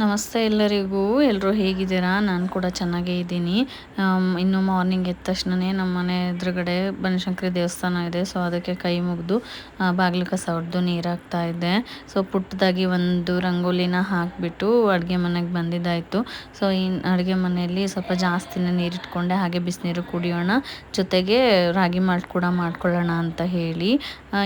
ನಮಸ್ತೆ ಎಲ್ಲರಿಗೂ. ಎಲ್ಲರೂ ಹೇಗಿದ್ದೀರಾ? ನಾನು ಕೂಡ ಚೆನ್ನಾಗೇ ಇದ್ದೀನಿ. ಇನ್ನು ಮಾರ್ನಿಂಗ್ ಎದ್ದ ತಕ್ಷಣವೇ ನಮ್ಮ ಮನೆ ಎದುರುಗಡೆ ಬನಶಂಕರಿ ದೇವಸ್ಥಾನ ಇದೆ. ಸೊ ಅದಕ್ಕೆ ಕೈ ಮುಗಿದು ಬಾಗಿಲು ಕಸ ಹೊಡೆದು ನೀರು ಹಾಕ್ತಾ ಸೊ ಪುಟ್ಟದಾಗಿ ಒಂದು ರಂಗೋಲಿನ ಹಾಕಿಬಿಟ್ಟು ಅಡುಗೆ ಮನೆಗೆ ಬಂದಿದ್ದಾಯಿತು. ಸೊ ಈ ಅಡುಗೆ ಮನೆಯಲ್ಲಿ ಸ್ವಲ್ಪ ಜಾಸ್ತಿನೇ ನೀರಿಟ್ಕೊಂಡೆ. ಹಾಗೆ ಬಿಸಿನೀರು ಕುಡಿಯೋಣ, ಜೊತೆಗೆ ರಾಗಿ ಮಾಲ್ಟ್ ಕೂಡ ಮಾಡ್ಕೊಳ್ಳೋಣ ಅಂತ ಹೇಳಿ.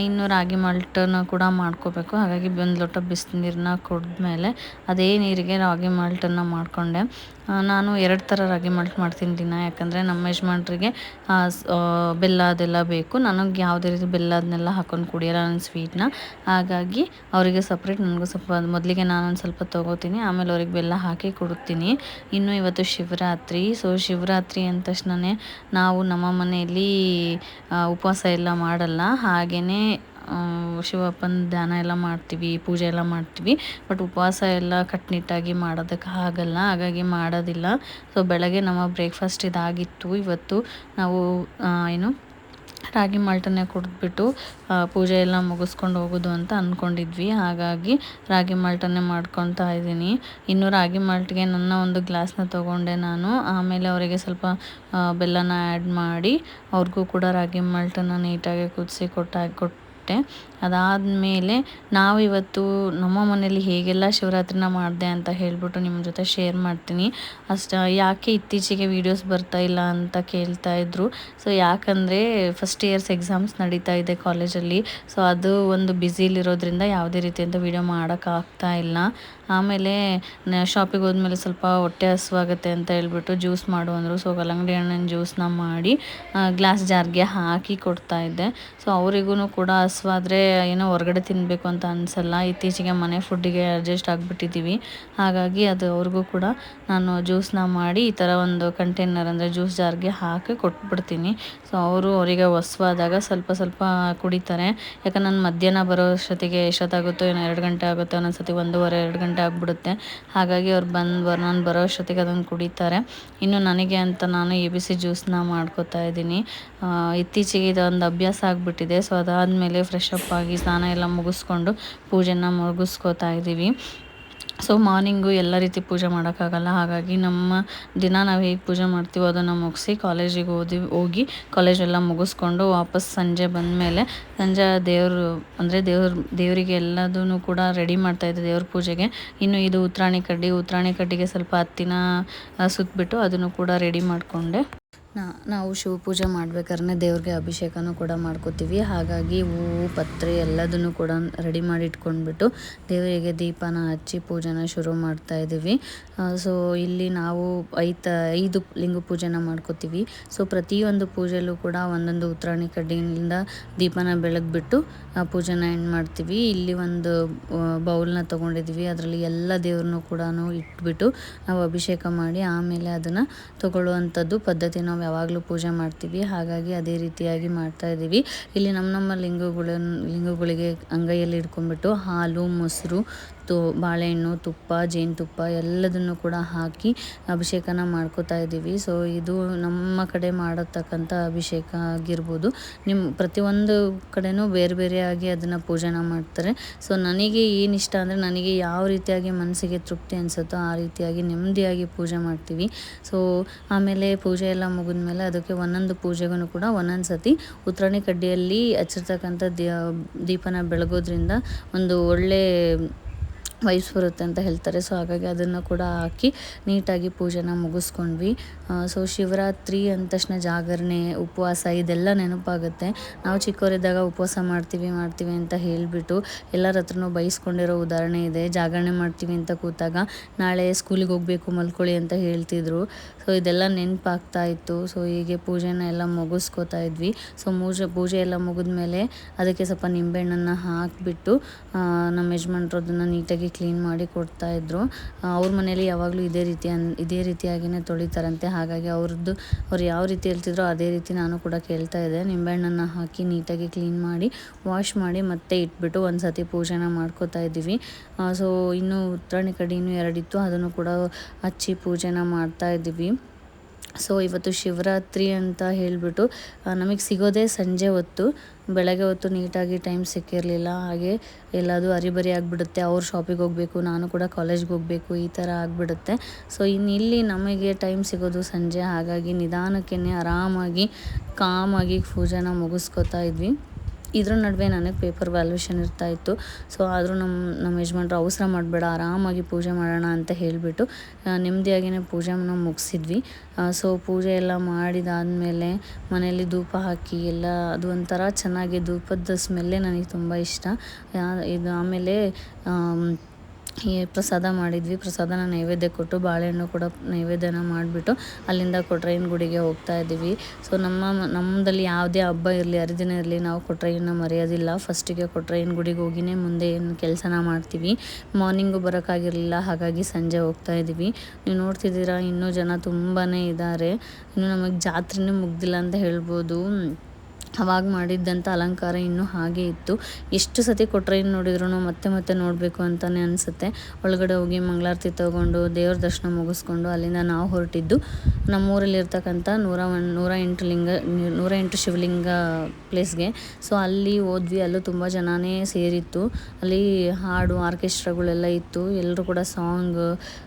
ಇನ್ನು ರಾಗಿ ಮಾಲ್ಟನ್ನು ಕೂಡ ಮಾಡ್ಕೋಬೇಕು. ಹಾಗಾಗಿ ಒಂದು ಲೋಟ ಬಿಸಿನೀರನ್ನ ಕುಡಿದ್ಮೇಲೆ ಅದೇ ನೀರಿಗೆ ರಾಗಿ ಮಾಲ್ಟನ್ನು ಮಾಡಿಕೊಂಡೆ. ನಾನು ಎರಡು ಥರ ರಾಗಿ ಮಾಲ್ಟ್ ಮಾಡ್ತೀನಿ ದಿನ. ಯಾಕಂದರೆ ನಮ್ಮ ಯಜಮಾನ್ರಿಗೆ ಬೆಲ್ಲ ಅದೆಲ್ಲ ಬೇಕು. ನನಗೆ ಯಾವುದೇ ರೀತಿ ಬೆಲ್ಲ ಅದನ್ನೆಲ್ಲ ಹಾಕೊಂಡು ಕುಡಿಯೋಲ್ಲ ನನ್ನ ಸ್ವೀಟ್ನ. ಹಾಗಾಗಿ ಅವರಿಗೆ ಸಪ್ರೇಟ್ ನನಗೂ ಸ್ವಲ್ಪ ಮೊದಲಿಗೆ ನಾನೊಂದು ಸ್ವಲ್ಪ ತೊಗೋತೀನಿ. ಆಮೇಲೆ ಅವ್ರಿಗೆ ಬೆಲ್ಲ ಹಾಕಿ ಕೊಡುತ್ತೀನಿ. ಇನ್ನು ಇವತ್ತು ಶಿವರಾತ್ರಿ. ಸೊ ಶಿವರಾತ್ರಿ ಅಂದ ತಕ್ಷಣವೇ ನಾವು ನಮ್ಮ ಮನೆಯಲ್ಲಿ ಉಪವಾಸ ಎಲ್ಲ ಮಾಡಲ್ಲ. ಹಾಗೆಯೇ ಶಿವಪ್ಪನ ಧ್ಯಾನ ಎಲ್ಲ ಮಾಡ್ತೀವಿ, ಪೂಜೆ ಎಲ್ಲ ಮಾಡ್ತೀವಿ. ಬಟ್ ಉಪವಾಸ ಎಲ್ಲ ಕಟ್ಟುನಿಟ್ಟಾಗಿ ಮಾಡೋದಕ್ಕೆ ಆಗಲ್ಲ, ಹಾಗಾಗಿ ಮಾಡೋದಿಲ್ಲ. ಸೊ ಬೆಳಗ್ಗೆ ನಮ್ಮ ಬ್ರೇಕ್ಫಾಸ್ಟ್ ಇದಾಗಿತ್ತು. ಇವತ್ತು ನಾವು ಏನು, ರಾಗಿ ಮಾಲ್ಟನ್ನೇ ಕುಡಿದ್ಬಿಟ್ಟು ಪೂಜೆ ಎಲ್ಲ ಮುಗಿಸ್ಕೊಂಡು ಹೋಗೋದು ಅಂತ ಅಂದ್ಕೊಂಡಿದ್ವಿ ಹಾಗಾಗಿ ರಾಗಿ ಮಾಲ್ಟನ್ನೇ ಮಾಡ್ಕೊತಾ ಇದ್ದೀನಿ. ಇನ್ನು ರಾಗಿ ಮಾಲ್ಟ್ಗೆ ನನ್ನ ಒಂದು ಗ್ಲಾಸ್ನ ತೊಗೊಂಡೆ ನಾನು. ಆಮೇಲೆ ಅವರಿಗೆ ಸ್ವಲ್ಪ ಬೆಲ್ಲನ ಆ್ಯಡ್ ಮಾಡಿ, ಅವ್ರಿಗೂ ಕೂಡ ರಾಗಿ ಮಾಲ್ಟನ್ನು ನೀಟಾಗಿ ಕುದಿಸಿ ಕೊಟ್ಟಾಗಿ ಕೊಟ್ಟು ಅದಾದಮೇಲೆ ನಾವು ಇವತ್ತು ನಮ್ಮ ಮನೇಲಿ ಹೇಗೆಲ್ಲ ಶಿವರಾತ್ರಿನ ಮಾಡಿದೆ ಅಂತ ಹೇಳಿಬಿಟ್ಟು ನಿಮ್ಮ ಜೊತೆ ಶೇರ್ ಮಾಡ್ತೀನಿ. ಅಷ್ಟು ಯಾಕೆ ಇತ್ತೀಚೆಗೆ ವೀಡಿಯೋಸ್ ಬರ್ತಾ ಇಲ್ಲ ಅಂತ ಕೇಳ್ತಾ ಇದ್ರು. ಸೊ ಯಾಕಂದರೆ ಫಸ್ಟ್ ಇಯರ್ಸ್ ಎಕ್ಸಾಮ್ಸ್ ನಡೀತಾ ಇದೆ ಕಾಲೇಜಲ್ಲಿ ಸೊ ಅದು ಒಂದು ಬ್ಯುಸಿಲಿರೋದ್ರಿಂದ ಯಾವುದೇ ರೀತಿಯಂಥ ವೀಡಿಯೋ ಮಾಡೋಕ್ಕಾಗ್ತಾ ಇಲ್ಲ. ಆಮೇಲೆ ಶಾಪಿಗೆ ಹೋದ್ಮೇಲೆ ಸ್ವಲ್ಪ ಹೊಟ್ಟೆ ಹಸುವಾಗುತ್ತೆ ಅಂತ ಹೇಳ್ಬಿಟ್ಟು ಜ್ಯೂಸ್ ಮಾಡು ಅಂದರು. ಸೊ ಕಲ್ಲಂಗಡಿ ಹಣ್ಣಿನ ಜ್ಯೂಸ್ನ ಮಾಡಿ ಗ್ಲಾಸ್ ಜಾರ್ಗೆ ಹಾಕಿ ಕೊಡ್ತಾ ಇದ್ದೆ. ಸೊ ಅವರಿಗೂ ಕೂಡ ಹಸುವಾದರೆ ಏನೋ ಹೊರಗಡೆ ತಿನ್ನಬೇಕು ಅಂತ ಅನಿಸಲ್ಲ. ಇತ್ತೀಚೆಗೆ ಮನೆ ಫುಡ್ಡಿಗೆ ಅಡ್ಜಸ್ಟ್ ಆಗಿಬಿಟ್ಟಿದ್ದೀವಿ ಹಾಗಾಗಿ ಅದು ಅವ್ರಿಗೂ ಕೂಡ ನಾನು ಜ್ಯೂಸ್ನ ಮಾಡಿ ಈ ಥರ ಒಂದು ಕಂಟೈನರ್ ಅಂದರೆ ಜ್ಯೂಸ್ ಜಾರ್ಗೆ ಹಾಕಿ ಕೊಟ್ಬಿಡ್ತೀನಿ. ಸೊ ಅವರು ಅವರಿಗೆ ಹೊಸವಾದಾಗ ಸ್ವಲ್ಪ ಸ್ವಲ್ಪ ಕುಡಿತಾರೆ. ಯಾಕಂದ್ರೆ ನಾನು ಮಧ್ಯಾಹ್ನ ಬರೋ ಅಷ್ಟೊತ್ತಿಗೆ ಎಷ್ಟೊತ್ತಾಗುತ್ತೋ ಏನೋ ಎರಡು ಗಂಟೆ ಆಗುತ್ತೋ ಒಂದೊಂದು ಸತಿ ಒಂದೂವರೆ, ಎರಡು ಗಂಟೆ ಆಗಿಬಿಡುತ್ತೆ. ಹಾಗಾಗಿ ಅವ್ರು ಬಂದು ನಾನು ಬರೋ ಅಷ್ಟೊತ್ತಿಗೆ ಅದನ್ನು ಕುಡಿತಾರೆ. ಇನ್ನು ನನಗೆ ಅಂತ ನಾನು ಎ ಬಿ ಸಿ ಜ್ಯೂಸನ್ನ ಮಾಡ್ಕೋತಾ ಇದ್ದೀನಿ. ಇತ್ತೀಚೆಗೆ ಇದೊಂದು ಅಭ್ಯಾಸ ಆಗಿಬಿಟ್ಟಿದೆ. ಸೊ ಅದಾದಮೇಲೆ ಫ್ರೆಶ್ ಅಪ್ ಆಗಿ ಸ್ನಾನ ಎಲ್ಲ ಮುಗಿಸ್ಕೊಂಡು ಪೂಜೆನ ಮುಗಿಸ್ಕೋತಾ ಇದ್ದೀವಿ. ಸೊ ಮಾರ್ನಿಂಗು ಎಲ್ಲ ರೀತಿ ಪೂಜೆ ಮಾಡೋಕ್ಕಾಗಲ್ಲ. ಹಾಗಾಗಿ ನಮ್ಮ ದಿನ ನಾವು ಹೇಗೆ ಪೂಜೆ ಮಾಡ್ತೀವೋ ಅದನ್ನು ಮುಗಿಸಿ ಕಾಲೇಜಿಗೆ ಓದಿ ಹೋಗಿ ಕಾಲೇಜೆಲ್ಲ ಮುಗಿಸ್ಕೊಂಡು ವಾಪಸ್ ಸಂಜೆ ಬಂದಮೇಲೆ ಸಂಜೆ ದೇವರು, ಅಂದರೆ ದೇವ್ರ, ದೇವರಿಗೆ ಎಲ್ಲದೂ ಕೂಡ ರೆಡಿ ಮಾಡ್ತಾಯಿದ್ದೆ ದೇವ್ರ ಪೂಜೆಗೆ. ಇನ್ನು ಇದು ಉತ್ರಾಣಿ ಕಡ್ಡಿ, ಉತ್ರಾಣಿ ಕಡ್ಡಿಗೆ ಸ್ವಲ್ಪ ಹತ್ತಿನ ಸುತ್ತಬಿಟ್ಟು ಅದನ್ನು ಕೂಡ ರೆಡಿ ಮಾಡಿಕೊಂಡೆ. ನಾವು ಶಿವ ಪೂಜೆ ಮಾಡ್ಬೇಕಾದ್ರೆ ದೇವ್ರಿಗೆ ಅಭಿಷೇಕನೂ ಕೂಡ ಮಾಡ್ಕೋತೀವಿ. ಹಾಗಾಗಿ ಹೂವು, ಪತ್ರೆ ಎಲ್ಲದನ್ನು ಕೂಡ ರೆಡಿ ಮಾಡಿ ಇಟ್ಕೊಂಡ್ಬಿಟ್ಟು ದೇವರಿಗೆ ದೀಪನ ಹಚ್ಚಿ ಪೂಜೆನ ಶುರು ಮಾಡ್ತಾ ಇದ್ದೀವಿ. ಸೊ ಇಲ್ಲಿ ನಾವು ಐತ, ಐದು ಲಿಂಗ ಪೂಜೆನ ಮಾಡ್ಕೋತೀವಿ. ಸೊ ಪ್ರತಿಯೊಂದು ಪೂಜೆಯಲ್ಲೂ ಕೂಡ ಒಂದೊಂದು ಉತ್ತರಾಣಿ ಕಡ್ಡಿಯಿಂದ ದೀಪನ ಬೆಳಗ್ಬಿಟ್ಟು ಪೂಜೆನ ಎಂಡ್ ಮಾಡ್ತೀವಿ. ಇಲ್ಲಿ ಒಂದು ಬೌಲ್ನ ತೊಗೊಂಡಿದ್ದೀವಿ. ಅದರಲ್ಲಿ ಎಲ್ಲ ದೇವ್ರನ್ನೂ ಕೂಡ ಇಟ್ಬಿಟ್ಟು ನಾವು ಅಭಿಷೇಕ ಮಾಡಿ ಆಮೇಲೆ ಅದನ್ನು ತಗೊಳ್ಳುವಂಥದ್ದು ಪದ್ಧತಿ ನಾವು ಯಾವಾಗಲೂ ಪೂಜೆ ಮಾಡ್ತೀವಿ. ಹಾಗಾಗಿ ಅದೇ ರೀತಿಯಾಗಿ ಮಾಡ್ತಾ ಇದ್ದೀವಿ. ಇಲ್ಲಿ ನಮ್ಮ ನಮ್ಮ ಲಿಂಗಗಳನ್ನು ಲಿಂಗಗಳಿಗೆ ಅಂಗೈಯಲ್ಲಿ ಇಟ್ಕೊಂಡ್ಬಿಟ್ಟು ಹಾಲು, ಮೊಸರು, ತು, ಬಾಳೆಹಣ್ಣು, ತುಪ್ಪ, ಜೇನುತುಪ್ಪ ಎಲ್ಲದನ್ನು ಕೂಡ ಹಾಕಿ ಅಭಿಷೇಕನ ಮಾಡ್ಕೋತಾ ಇದ್ದೀವಿ. ಸೊ, ಇದು ನಮ್ಮ ಕಡೆ ಮಾಡತಕ್ಕಂಥ ಅಭಿಷೇಕ ಆಗಿರ್ಬೋದು. ನಿಮ್ಮ ಪ್ರತಿಯೊಂದು ಕಡೆನೂ ಬೇರೆ ಬೇರೆಯಾಗಿ ಅದನ್ನು ಪೂಜೆನ ಮಾಡ್ತಾರೆ. ಸೊ, ನನಗೆ ಏನು ಇಷ್ಟ ಅಂದರೆ ನನಗೆ ಯಾವ ರೀತಿಯಾಗಿ ಮನಸ್ಸಿಗೆ ತೃಪ್ತಿ ಅನಿಸುತ್ತೋ ಆ ರೀತಿಯಾಗಿ ನೆಮ್ಮದಿಯಾಗಿ ಪೂಜೆ ಮಾಡ್ತೀವಿ. ಸೊ, ಆಮೇಲೆ ಪೂಜೆ ಎಲ್ಲ ಮುಗಿದ್ಮೇಲೆ ಅದಕ್ಕೆ ಒಂದೊಂದು ಪೂಜೆಗೂ ಕೂಡ ಒಂದೊಂದು ಸತಿ ಉತ್ತರಾಣಿ ಕಡ್ಡಿಯಲ್ಲಿ ಹಚ್ಚಿರ್ತಕ್ಕಂಥ ದೀಪನ ಬೆಳಗೋದ್ರಿಂದ ಒಂದು ಒಳ್ಳೆ ವಯಸ್ಸು ಬರುತ್ತೆ ಅಂತ ಹೇಳ್ತಾರೆ. ಸೊ ಹಾಗಾಗಿ ಅದನ್ನು ಕೂಡ ಹಾಕಿ ನೀಟಾಗಿ ಪೂಜೆನ ಮುಗಿಸ್ಕೊಂಡ್ವಿ. ಸೊ ಶಿವರಾತ್ರಿ ಅಂದ ತಕ್ಷಣ ಜಾಗರಣೆ, ಉಪವಾಸ ಇದೆಲ್ಲ ನೆನಪಾಗುತ್ತೆ. ನಾವು ಚಿಕ್ಕವರಿದ್ದಾಗ ಉಪವಾಸ ಮಾಡ್ತೀವಿ ಮಾಡ್ತೀವಿ ಅಂತ ಹೇಳಿಬಿಟ್ಟು ಎಲ್ಲರ ಹತ್ರನೂ ಬೈಸ್ಕೊಂಡಿರೋ ಉದಾಹರಣೆ ಇದೆ. ಜಾಗರಣೆ ಮಾಡ್ತೀವಿ ಅಂತ ಕೂತಾಗ ನಾಳೆ ಸ್ಕೂಲಿಗೆ ಹೋಗಬೇಕು, ಮಲ್ಕೊಳ್ಳಿ ಅಂತ ಹೇಳ್ತಿದ್ರು. ಸೊ ಇದೆಲ್ಲ ನೆನಪಾಗ್ತಾ ಇತ್ತು. ಸೊ ಹೀಗೆ ಪೂಜೆನ ಎಲ್ಲ ಮುಗಿಸ್ಕೋತಾ ಇದ್ವಿ. ಸೊ ಮೂಜೆ, ಪೂಜೆ ಎಲ್ಲ ಮುಗಿದ್ಮೇಲೆ ಅದಕ್ಕೆ ಸ್ವಲ್ಪ ನಿಂಬೆಹಣ್ಣನ್ನು ಹಾಕಿಬಿಟ್ಟು ನಮ್ಮ ಯಜಮಾನ್ರು ಅದನ್ನು ನೀಟಾಗಿ ಕ್ಲೀನ್ ಮಾಡಿ ಕೊಡ್ತಾಯಿದ್ರು ಅವ್ರ ಮನೇಲಿ ಯಾವಾಗಲೂ ಇದೇ ರೀತಿ ಇದೇ ರೀತಿಯಾಗಿಯೇ ತೊಳಿತಾರಂತೆ. ಹಾಗಾಗಿ ಅವ್ರದ್ದು ಅವ್ರು ಯಾವ ರೀತಿ ಹೇಳ್ತಿದ್ರೋ ಅದೇ ರೀತಿ ನಾನು ಕೂಡ ಕೇಳ್ತಾ ಇದ್ದೆ. ನಿಂಬೆಹಣ್ಣನ್ನು ಹಾಕಿ ನೀಟಾಗಿ ಕ್ಲೀನ್ ಮಾಡಿ ವಾಶ್ ಮಾಡಿ ಮತ್ತೆ ಇಟ್ಬಿಟ್ಟು ಒಂದು ಸತಿ ಪೂಜೆನ ಮಾಡ್ಕೋತಾ ಇದ್ದೀವಿ. ಸೊ ಇನ್ನೂ ಉತ್ತರಾಣಿ ಕಡೆ ಇನ್ನೂ ಎರಡಿತ್ತು. ಅದನ್ನು ಕೂಡ ಹಚ್ಚಿ ಪೂಜೆನ ಮಾಡ್ತಾ ಇದ್ದೀವಿ. ಸೊ ಇವತ್ತು ಶಿವರಾತ್ರಿ ಅಂತ ಹೇಳಿಬಿಟ್ಟು ನಮಗೆ ಸಿಗೋದೇ ಸಂಜೆ ಹೊತ್ತು. ಬೆಳಗ್ಗೆ ಹೊತ್ತು ನೀಟಾಗಿ ಟೈಮ್ ಸಿಕ್ಕಿರಲಿಲ್ಲ, ಹಾಗೆ ಎಲ್ಲದೂ ಅರಿಬರಿ ಆಗಿಬಿಡುತ್ತೆ, ಅವ್ರು ಶಾಪಿಗೆ ಹೋಗಬೇಕು, ನಾನು ಕೂಡ ಕಾಲೇಜ್ಗೆ ಹೋಗಬೇಕು, ಈ ಥರ ಆಗಿಬಿಡುತ್ತೆ. ಸೊ ಇನ್ನು ಇಲ್ಲಿ ನಮಗೆ ಟೈಮ್ ಸಿಗೋದು ಸಂಜೆ, ಹಾಗಾಗಿ ನಿಧಾನಕ್ಕೆ ಆರಾಮಾಗಿ, ಕಾಮಾಗಿ ಪೂಜೆನ ಮುಗಿಸ್ಕೊತಾ ಇದ್ವಿ. ಇದ್ರ ನಡುವೆ ನನಗೆ ಪೇಪರ್ ವ್ಯಾಲ್ಯೂಷನ್ ಇರ್ತಾಯಿತ್ತು ಸೊ ಆದರೂ ನಮ್ಮ ನಮ್ಮ ಯಜಮಾನ್ರು ಅವಸರ ಮಾಡಬೇಡ, ಆರಾಮಾಗಿ ಪೂಜೆ ಮಾಡೋಣ ಅಂತ ಹೇಳಿಬಿಟ್ಟು ನೆಮ್ಮದಿಯಾಗಿಯೇ ನಾವು ಮುಗಿಸಿದ್ವಿ. ಸೊ ಪೂಜೆ ಎಲ್ಲ ಮಾಡಿದಾದಮೇಲೆ ಮನೆಯಲ್ಲಿ ಧೂಪ ಹಾಕಿ, ಎಲ್ಲ ಅದು ಒಂಥರ ಚೆನ್ನಾಗಿ ಧೂಪದ ಸ್ಮೆಲ್ಲೇ ನನಗೆ ತುಂಬ ಇಷ್ಟ. ಇದು ಆಮೇಲೆ ಈ ಪ್ರಸಾದ ಮಾಡಿದ್ವಿ. ಪ್ರಸಾದನ ನೈವೇದ್ಯ ಕೊಟ್ಟು ಬಾಳೆಹಣ್ಣು ಕೂಡ ನೈವೇದ್ಯನ ಮಾಡಿಬಿಟ್ಟು ಅಲ್ಲಿಂದ ಕೊಟ್ರೈನ್ ಗುಡಿಗೆ ಹೋಗ್ತಾ ಇದ್ದೀವಿ. ಸೊ ನಮ್ಮ ನಮ್ಮದಲ್ಲಿ ಯಾವುದೇ ಹಬ್ಬ ಇರಲಿ, ಹರಿದಿನ ಇರಲಿ, ನಾವು ಕೊಟ್ರೈನ ಮರೆಯೋದಿಲ್ಲ. ಫಸ್ಟಿಗೆ ಕೊಟ್ರೈನ್ ಗುಡಿಗೆ ಹೋಗಿನೇ ಮುಂದೆ ಏನು ಕೆಲಸನ ಮಾಡ್ತೀವಿ. ಮಾರ್ನಿಂಗು ಬರೋಕ್ಕಾಗಿರಲಿಲ್ಲ ಹಾಗಾಗಿ ಸಂಜೆ ಹೋಗ್ತಾ ಇದ್ದೀವಿ. ನೀವು ನೋಡ್ತಿದ್ದೀರಾ, ಇನ್ನೂ ಜನ ತುಂಬಾ ಇದ್ದಾರೆ ಇನ್ನು ನಮಗೆ ಜಾತ್ರೆನೇ ಮುಗ್ದಿಲ್ಲ ಅಂತ ಹೇಳ್ಬೋದು. ಅವಾಗ ಮಾಡಿದ್ದಂಥ ಅಲಂಕಾರ ಇನ್ನೂ ಹಾಗೆ ಇತ್ತು. ಎಷ್ಟು ಸತಿ ಕೊಟ್ಟರೆ ನೋಡಿದ್ರು ಮತ್ತೆ ಮತ್ತೆ ನೋಡಬೇಕು ಅಂತಲೇ ಅನಿಸುತ್ತೆ. ಒಳಗಡೆ ಹೋಗಿ ಮಂಗಳಾರತಿ ತೊಗೊಂಡು ದೇವ್ರ ದರ್ಶನ ಮುಗಿಸ್ಕೊಂಡು ಅಲ್ಲಿಂದ ನಾವು ಹೊರಟಿದ್ದು ನಮ್ಮೂರಲ್ಲಿರ್ತಕ್ಕಂಥ ನೂರ ಒನ್, ನೂರ ಎಂಟು ಲಿಂಗ, ನೂರ ಎಂಟು ಶಿವಲಿಂಗ ಪ್ಲೇಸ್ಗೆ. ಸೊ ಅಲ್ಲಿ ಹೋದ್ವಿ. ಅಲ್ಲೂ ತುಂಬ ಜನನೇ ಸೇರಿತ್ತು. ಅಲ್ಲಿ ಹಾಡು, ಆರ್ಕೆಸ್ಟ್ರಾಗಳೆಲ್ಲ ಇತ್ತು. ಎಲ್ಲರೂ ಕೂಡ ಸಾಂಗ್,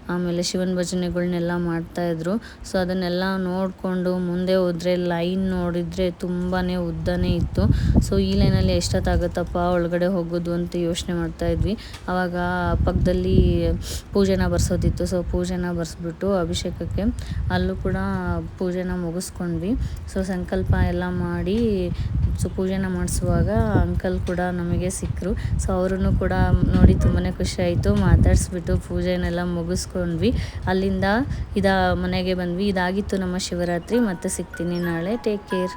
ಆಮೇಲೆ ಶಿವನ ಭಜನೆಗಳನ್ನೆಲ್ಲ ಮಾಡ್ತಾಯಿದ್ರು ಸೊ ಅದನ್ನೆಲ್ಲ ನೋಡಿಕೊಂಡು ಮುಂದೆ ಹೋದರೆ, ಲೈನ್ ನೋಡಿದರೆ ತುಂಬಾ ಉದ್ದನೇ ಇತ್ತು. ಸೊ ಈ ಲೈನಲ್ಲಿ ಎಷ್ಟೊತ್ತಾಗುತ್ತಪ್ಪ, ಒಳಗಡೆ ಹೋಗೋದು ಅಂತ ಯೋಚನೆ ಮಾಡ್ತಾ ಇದ್ವಿ. ಆವಾಗ ಪಕ್ಕದಲ್ಲಿ ಪೂಜೆನ ಬರ್ಸೋದಿತ್ತು. ಸೊ ಪೂಜೆನ ಬರ್ಸ್ಬಿಟ್ಟು ಅಭಿಷೇಕಕ್ಕೆ ಅಲ್ಲೂ ಕೂಡ ಪೂಜೆನ ಮುಗಿಸ್ಕೊಂಡ್ವಿ. ಸೊ ಸಂಕಲ್ಪ ಎಲ್ಲ ಮಾಡಿ ಸೊ ಪೂಜೆನ ಮಾಡಿಸುವಾಗ ಅಂಕಲ್ ಕೂಡ ನಮಗೆ ಸಿಕ್ಕರು. ಸೊ ಅವರೂ ಕೂಡ ನೋಡಿ ತುಂಬಾ ಖುಷಿ ಆಯಿತು. ಮಾತಾಡಿಸ್ಬಿಟ್ಟು ಪೂಜೆನೆಲ್ಲ ಮುಗಿಸ್ಕೊಂಡ್ವಿ. ಅಲ್ಲಿಂದ ಇದ ಮನೆಗೆ ಬಂದ್ವಿ. ಇದಾಗಿತ್ತು ನಮ್ಮ ಶಿವರಾತ್ರಿ. ಮತ್ತೆ ಸಿಗ್ತೀನಿ ನಾಳೆ. Take care